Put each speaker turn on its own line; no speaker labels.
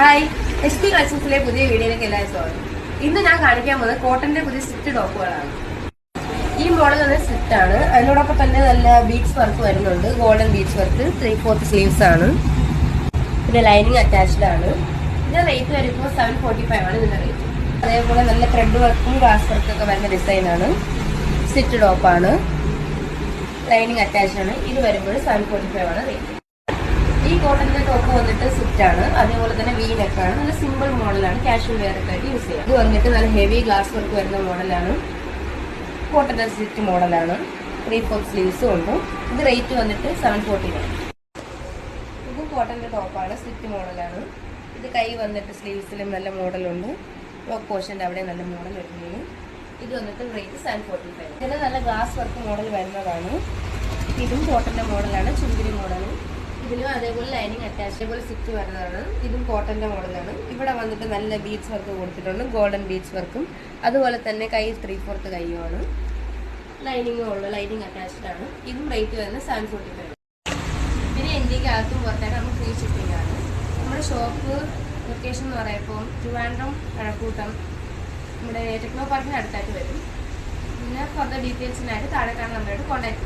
Hi S P കളക്ഷൻസിലെ പുതിയ വീഡിയോയിലേക്ക് എല്ലാവരും സ്വാഗതം. ഇന്ന് ഞാൻ കാണിക്കാൻ പോകുന്നത് കോട്ടന്റെ പുതിയ സ്റ്റിറ്റ് ടോപ്പുകളാണ് ഈ മോഡൽ തന്നെ സ്റ്റിറ്റ് ആണ്. അതിനോടൊപ്പം തന്നെ നല്ല ബീച്ച് വർക്ക് വരുന്നുണ്ട്. Golden bead work three fourth sleeves ആണ്. പിന്നെ ലൈനിങ് അറ്റാച്ച്ഡ് ആണ്. ഇതിന്റെ റേറ്റ് വരുമ്പോൾ സെവൻ ഫോർട്ടി ഫൈവ് ആണ് ഇതിന്റെ റേറ്റ് അതേപോലെ നല്ല ത്രെഡ് വർക്കും ഗ്ലാസ് വർക്കും ഒക്കെ വരുന്ന ഡിസൈനാണ് സ്റ്റിറ്റ് ടോപ്പാണ് ലൈനിങ് അറ്റാച്ച്ഡ് ആണ്. ഇത് വരുമ്പോൾ സെവൻ ഫോർട്ടി ഫൈവ് ആണ് റേറ്റ് ഈ കോട്ടന്റെ ടോപ്പ് വന്നിട്ട് ആണ് അതേപോലെ തന്നെ വി നെക്ക് ആണ്. നല്ല സിമ്പിൾ മോഡലാണ് കാഷ്വൽ വെയർ ഒക്കെ ആയിട്ട് യൂസ് ചെയ്യാം. ഇത് വന്നിട്ട് നല്ല ഹെവി ഗ്ലാസ് വർക്ക് വരുന്ന മോഡലാണ് കോട്ടൺ സിറ്റ് മോഡലാണ് ത്രീ ഫോർ സ്ലീവ്സും ഉണ്ട്. ഇത് റേറ്റ് വന്നിട്ട് സെവൻ ഫോർട്ടി നയൻ ഇതും കോട്ടന്റെ ടോപ്പാണ് സിറ്റ് മോഡലാണ് ഇത് കൈ വന്നിട്ട് സ്ലീവ്സിലും നല്ല മോഡലുണ്ട് ലോക്ക് പോർഷന്റെ അവിടെ നല്ല മോഡൽ വരുന്നതാണ് ഇത് വന്നിട്ട് റേറ്റ് സെവൻ ഫോർട്ടി ഫൈവ് ഇതിന് നല്ല ഗ്ലാസ് വർക്ക് മോഡൽ വരുന്നതാണ്. ഇതും കോട്ടന്റെ മോഡലാണ് ചുന്തിരി മോഡൽ ഇതിലും അതേപോലെ ലൈനിങ് അറ്റാച്ച് അതേപോലെ സ്റ്റിച്ച് വരുന്നതാണ്. ഇതും കോട്ടന്റെ മോഡലാണ് ഇവിടെ വന്നിട്ട് നല്ല ബീച്ച് വർക്ക് കൊടുത്തിട്ടുണ്ട്. ഗോൾഡൻ ബീച്ച് വർക്കും അതുപോലെ തന്നെ കൈ ത്രീ ഫോർത്ത് കൈയുമാണ് ലൈനിങ്ങും ഉള്ള ലൈനിങ് അറ്റാച്ച്ഡ് ആണ്. ഇതും റേറ്റ് വരുന്നത് സെവൻ ഫോർട്ടി ഫൈവ് പിന്നെ ഇന്ത്യയ്ക്ക് അകത്തും പുറത്തേക്ക് നമുക്ക് ഫ്രീ ഷിപ്പിംഗ് ആണ്. നമ്മുടെ ഷോപ്പ് ലൊക്കേഷൻ എന്ന് പറയുമ്പോൾ ട്രിവാൻഡ്രം കഴക്കൂട്ടം നമ്മുടെ ടെക്നോ പാർക്കിന് അടുത്തായിട്ട് വരും. പിന്നെ ഫർദർ ഡീറ്റെയിൽസിനായിട്ട് താഴെ കാണുന്ന നമ്പറായിട്ട് കോൺടാക്ട്